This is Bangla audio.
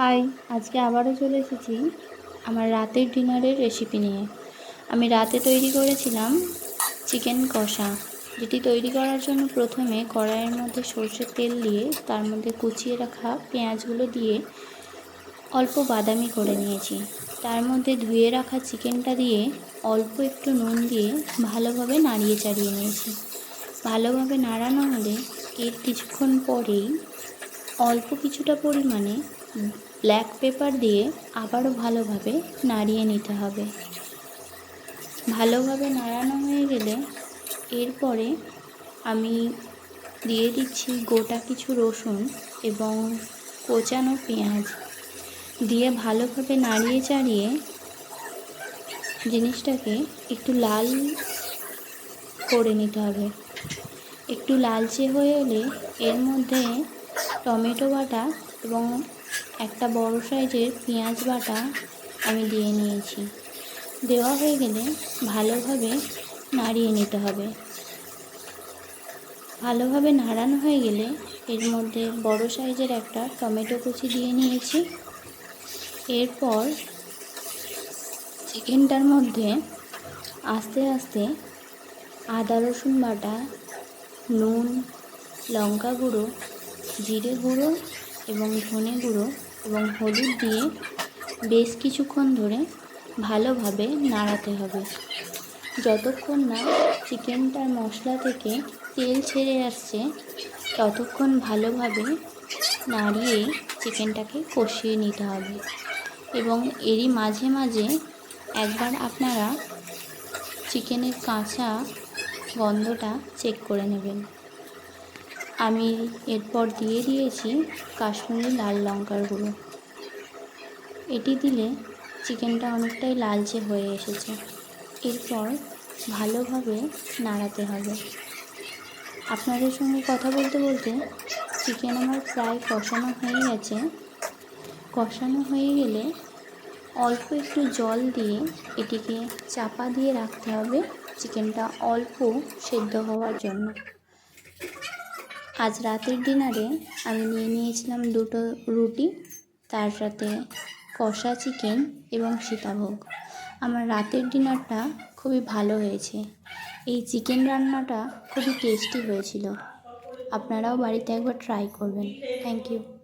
হাই, আজকে আবারও চলে এসেছি আমার রাতের ডিনারের রেসিপি নিয়ে। আমি রাতে তৈরি করেছিলাম চিকেন কষা, যেটি তৈরি করার জন্য প্রথমে কড়াইয়ের মধ্যে সর্ষের তেল দিয়ে, তার মধ্যে কুচিয়ে রাখা পেঁয়াজগুলো দিয়ে অল্প বাদামি করে নিয়েছি। তার মধ্যে ধুয়ে রাখা চিকেনটা দিয়ে অল্প একটু নুন দিয়ে ভালোভাবে নাড়িয়ে চাড়িয়ে নিয়েছি। ভালোভাবে নাড়ানো হলে এর কিছুক্ষণ পরেই অল্প কিছুটা পরিমাণে ব্ল্যাক পেপার দিয়ে আবারও ভালোভাবে নাড়িয়ে নিতে হবে। ভালোভাবে নাড়ানো হয়ে গেলে এরপরে আমি দিয়ে দিচ্ছি গোটা কিছু রসুন এবং কোচানো পেঁয়াজ। দিয়ে ভালোভাবে নাড়িয়ে চাড়িয়ে জিনিসটাকে একটু লাল করে নিতে হবে। একটু লালচে হয়ে এলে এর মধ্যে টমেটো বাটা এবং একটা বড় সাইজের পেঁয়াজ বাটা আমি দিয়ে নিয়েছি। দেওয়া হয়ে গেলে ভালোভাবে নাড়িয়ে নিতে হবে। ভালোভাবে নাড়ানো হয়ে গেলে এর মধ্যে বড় সাইজের একটা টমেটো কুচি দিয়ে নিয়েছি। এরপর চিকেনটার মধ্যে আস্তে আস্তে আদা, রসুন বাটা, নুন, লঙ্কা গুঁড়ো, জিরে গুঁড়ো এবং ধনে গুঁড়ো এবং হলুদ দিয়ে বেশ কিছুক্ষণ ধরে ভালোভাবে নাড়াতে হবে। যতক্ষণ না চিকেনটার মশলা থেকে তেল ছেড়ে আসছে, ততক্ষণ ভালোভাবে নাড়িয়ে চিকেনটাকে কষিয়ে নিতে হবে। এবং এরই মাঝে মাঝে একবার আপনারা চিকেনের কাঁচা গন্ধটা চেক করে নেবেন। আমি এরপর দিয়ে দিয়েছি কাশ্মীরি লাল লঙ্কার গুঁড়ো। এটি দিলে চিকেনটা অনেকটাই লালচে হয়ে এসেছে। এরপর ভালোভাবে নাড়াতে হবে। আপনাদের সঙ্গে কথা বলতে বলতে চিকেন আমার প্রায় কষানো হয়ে গেছে। কষানো হয়ে গেলে অল্প একটু জল দিয়ে এটিকে চাপা দিয়ে রাখতে হবে। চিকেনটা অল্প সেদ্ধ হওয়ার জন্য। আজ রাতের ডিনারে আমি নিয়ে নিয়েছিলাম দুটো রুটি, তার সাথে কষা চিকেন এবং সীতাভোগ। আমার রাতের ডিনারটা খুবই ভালো হয়েছে। এই চিকেন রান্নাটা খুবই টেস্টি হয়েছিল। আপনারাও বাড়িতে একবার ট্রাই করবেন। Thank you.